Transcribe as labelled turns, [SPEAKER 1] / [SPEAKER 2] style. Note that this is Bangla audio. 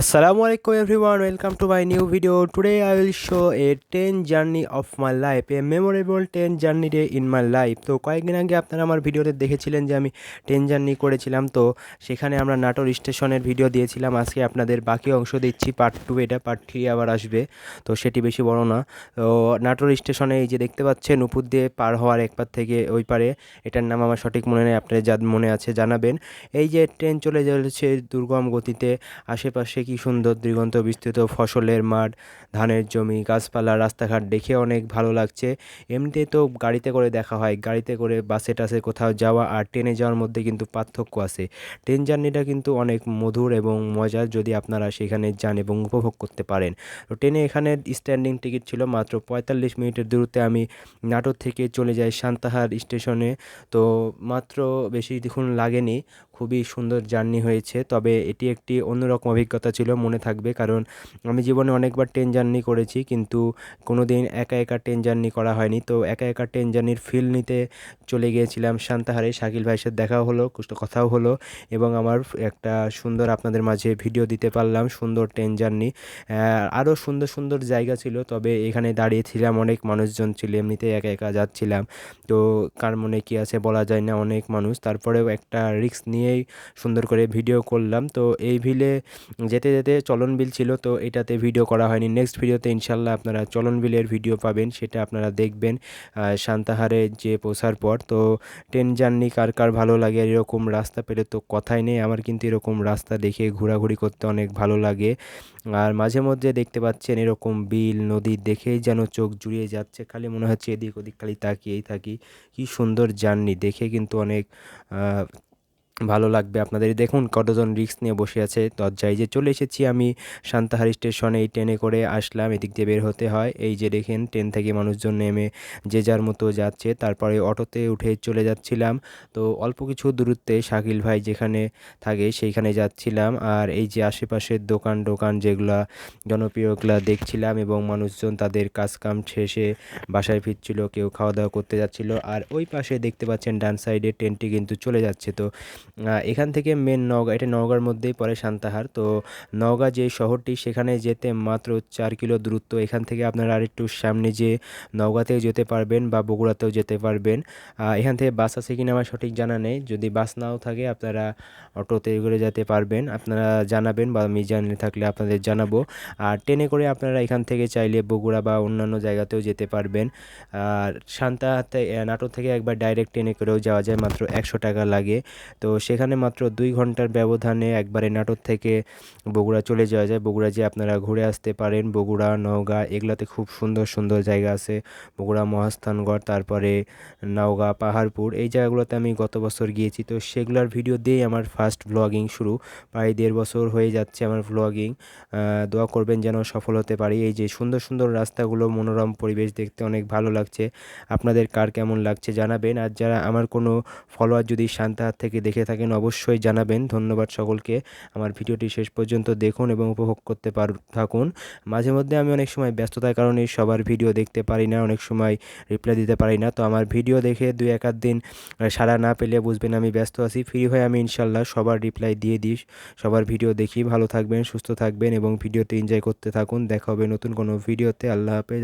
[SPEAKER 1] Assalamu alaikum everyone, welcome to my new video. Today I will show a 10 journey of my life, a memorable 10 journey day in my life. তো কয়েকদিন আগে আপনারা আমার ভিডিওতে দেখেছিলেন যে আমি 10 জার্নি করেছিলাম। তো সেখানে আমরা নাটোর স্টেশনের ভিডিও দিয়েছিলাম। আজকে আপনাদের বাকি অংশ দিচ্ছি পার্ট টু এটা পার্ট থ্রি আবার আসবে। তো সেটি বেশি বড় না। তো নাটোর স্টেশনে এই যে দেখতে পাচ্ছেন উপর দিয়ে পার হওয়ার এক পার থেকে ওই পারে এটার নাম আমার সঠিক মনে নেই আপনার যা মনে আছে জানাবেন। এই যে ট্রেন চলে যাচ্ছে দুর্গম গতিতে আশেপাশে কি সুন্দর দিগন্ত বিস্তৃত ফসলের মাঠ, ধানের জমি, গাছপালা, রাস্তাঘাট দেখে অনেক ভালো লাগছে। এমনিতে তো গাড়িতে করে দেখা হয়, গাড়িতে করে বাসে টাসে কোথাও যাওয়া আর ট্রেনে যাওয়ার মধ্যে কিন্তু পার্থক্য আছে। ট্রেন জার্নিটা কিন্তু অনেক মধুর এবং মজার যদি আপনারা সেখানে যান এবং উপভোগ করতে পারেন। তো ট্রেনে এখানে স্ট্যান্ডিং টিকিট ছিল মাত্র পঁয়তাল্লিশ মিনিটের দূরত্বে আমি নাটোর থেকে চলে যাই সান্তাহার স্টেশনে। তো মাত্র বেশি দেখুন লাগেনি, খুবই সুন্দর জার্নি হয়েছে। তবে এটি একটি অন্যরকম অভিজ্ঞতা ছিল মনে থাকবে। কারণ আমি জীবনে অনেকবার ট্রেন জার্নি করেছি, কিন্তু কোনো দিন একা একা ট্রেন জার্নি করা হয়নি। তো একা একা ট্রেন জার্নির ফিল নিতে চলে গিয়েছিলাম শান্তাহারে শাকিল ভাইয়ের সাথে দেখাও হলো কুষ্ট কথাও হলো এবং আমার একটা সুন্দর আপনাদের মাঝে ভিডিও দিতে পারলাম, সুন্দর ট্রেন জার্নি আরও সুন্দর সুন্দর জায়গা ছিল, তবে এখানে দাঁড়িয়েছিলাম, অনেক মানুষজন ছিল এমনিতে একা একা যাচ্ছিলাম। তো কার মনে কী আছে বলা যায় না, অনেক মানুষ। তারপরেও একটা রিস্ক নিয়েই সুন্দর করে ভিডিও করলাম। তো এই ভিলে যেতে যেতে চলন বিল ছিল, তো এটাতে ভিডিও করা হয়নি। নেক্সট ভিডিওতে ইনশাল্লাহ আপনারা চলন বিলের ভিডিও পাবেন, সেটা আপনারা দেখবেন শান্তাহারে যে পৌঁছার পর। তো ট্রেন জার্নি কার কার ভালো লাগে, এরকম রাস্তা পেলে তো কথাই নেই, আমার কিন্তু এরকম রাস্তা দেখে ঘোরাঘুরি করতে অনেক ভালো লাগে। আর মাঝে মধ্যে দেখতে পাচ্ছেন এরকম বিল, নদী দেখেই যেন চোখ জুড়িয়ে যাচ্ছে, খালি মনে হচ্ছে এদিক ওদিক খালি তাকিয়েই থাকি। কি সুন্দর জার্নি, দেখে কিন্তু অনেক ভালো লাগবে আপনাদের দেখুন, কতজন রিক্স নিয়ে বসে আছে। দরজায় যে চলে এসেছি আমি শান্তাহারি স্টেশনে এই ট্রেনে করে আসলাম, এদিক দিয়ে বের হতে হয়। এই যে দেখেন, ট্রেন থেকে মানুষজন নেমে যে যার মতো যাচ্ছে, তারপরে অটোতে উঠে চলে যাচ্ছিলাম। তো অল্প কিছু দূরত্বে শাকিল ভাই যেখানে থাকে, সেইখানে যাচ্ছিলাম। আর এই যে আশেপাশের দোকান দোকান যেগুলা জনপ্রিয়গুলা দেখছিলাম এবং মানুষজন তাদের কাজকাম শেষে বাসায় ফিরছিল, কেউ খাওয়া দাওয়া করতে যাচ্ছিল। আর ওই পাশে দেখতে পাচ্ছেন ডান সাইডে ট্রেনটি কিন্তু চলে যাচ্ছে। তো এখান থেকে মেন নওগাঁ, এটা নওগাঁর মধ্যেই পড়ে সান্তাহার। তো নওগাঁ যে শহরটি, সেখানে যেতে মাত্র চার কিলো দূরত্ব। এখান থেকে আপনারা আরেকটু সামনে যে নওগাঁতেও যেতে পারবেন বা বগুড়াতেও যেতে পারবেন। এখান থেকে বাস আছে কিনা আমার সঠিক জানা নেই। যদি বাস নাও থাকে, আপনারা অটোতে করে যেতে পারবেন। আপনারা জানাবেন বা আমি জানিয়ে থাকলে আপনাদের জানাব। আর ট্রেনে করে আপনারা এখান থেকে চাইলে বগুড়া বা অন্যান্য জায়গাতেও যেতে পারবেন। আর সান্তাহাতে নাটোর থেকে একবার ডাইরেক্ট ট্রেনে করেও যাওয়া যায়, মাত্র একশো টাকা লাগে। তো সেখানে মাত্র দুই ঘণ্টার ব্যবধানে একবারে নাটোর থেকে বগুড়া চলে যাওয়া যায়। বগুড়া যেয়ে আপনারা ঘুরে আসতে পারেন। বগুড়া, নওগাঁ, এগুলাতে খুব সুন্দর সুন্দর জায়গা আছে। বগুড়া মহাস্থানগড়, তারপরে নওগাঁ, পাহাড়পুর, এই জায়গাগুলোতে আমি গত বছর গিয়েছি। তো সেগুলোর ভিডিও দিয়েই আমার ফার্স্ট ব্লগিং শুরু। প্রায় দেড় বছর হয়ে যাচ্ছে আমার ব্লগিং দোয়া করবেন যেন সফল হতে পারি। এই যে সুন্দর সুন্দর রাস্তাগুলো, মনোরম পরিবেশ দেখতে অনেক ভালো লাগছে। আপনাদের কার কেমন লাগছে জানাবেন। আর যারা আমার কোনো ফলোয়ার যদি শান্তাহার থেকে দেখে থাকেন অবশ্যই জানাবেন। ধন্যবাদ সকলকে। আমার ভিডিওটি শেষ পর্যন্ত দেখুন এবং উপভোগ করতে পার থাকুন। মাঝে মধ্যে আমি অনেক সময় ব্যস্ততার কারণে সবার ভিডিও দেখতে পারি না, অনেক সময় রিপ্লাই দিতে পারি না। তো আমার ভিডিও দেখে দুই এক দিন সারা না পেলে বুঝবেন আমি ব্যস্ত আছি। ফ্রি হয়ে আমি ইনশাল্লাহ সবার রিপ্লাই দিয়ে দিই। সবার ভিডিও দেখি। ভালো থাকবেন, সুস্থ থাকবেন এবং ভিডিওতে এনজয় করতে থাকুন। দেখা হবে নতুন কোনো ভিডিওতে। আল্লাহ হাফেজ।